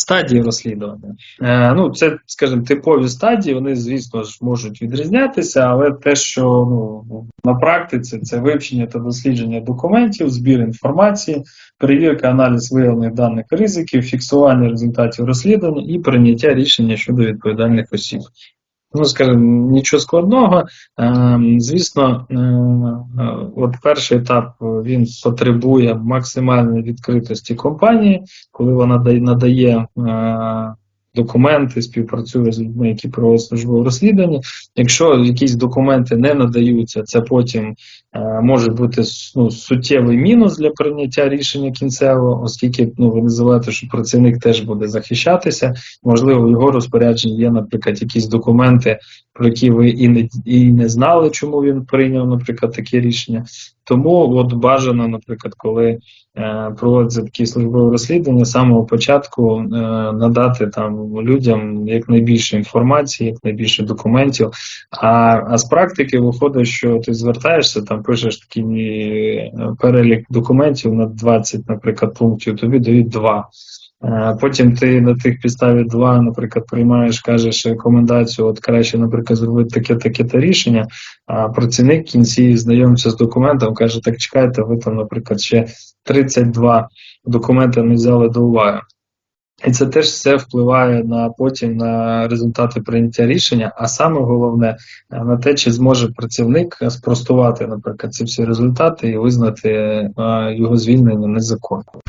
Стадії розслідування. Е, ну, це, скажімо, типові стадії, вони, звісно ж, можуть відрізнятися, але те, що ну, на практиці це вивчення та дослідження документів, збір інформації, перевірка, аналіз виявлених даних ризиків, фіксування результатів розслідування і прийняття рішення щодо відповідальних осіб. Ну, скажімо, нічого складного. Е, звісно, е, е, от перший етап е, він потребує максимальної відкритості компанії, коли вона надає документи, співпрацює з людьми, які проводять службове розслідування. Якщо якісь документи не надаються, це потім може бути ну, суттєвий мінус для прийняття рішення кінцевого, оскільки ну, ви називаєте, що працівник теж буде захищатися. Можливо, в його розпорядженні є, наприклад, якісь документи, про які ви і не, і не знали, чому він прийняв, наприклад, таке рішення. Тому от бажано, наприклад, коли е, проводиться такі службові розслідування, з самого початку е, надати там людям якнайбільше інформації, якнайбільше документів. А, а з практики виходить, що ти звертаєшся, там пишеш такий е, перелік документів на 20, наприклад, пунктів, тобі дають два. Е, Потім ти на тих підставі два, наприклад, приймаєш, кажеш рекомендацію, от краще, наприклад, зробити таке, таке та рішення. А працівник в кінці знайомиться з документом, каже: так чекайте, ви там, наприклад, ще 32 документи не взяли до уваги. І це теж все впливає на потім на результати прийняття рішення, а саме головне е, на те, чи зможе працівник спростувати, наприклад, ці всі результати і визнати е, його звільнення незаконним.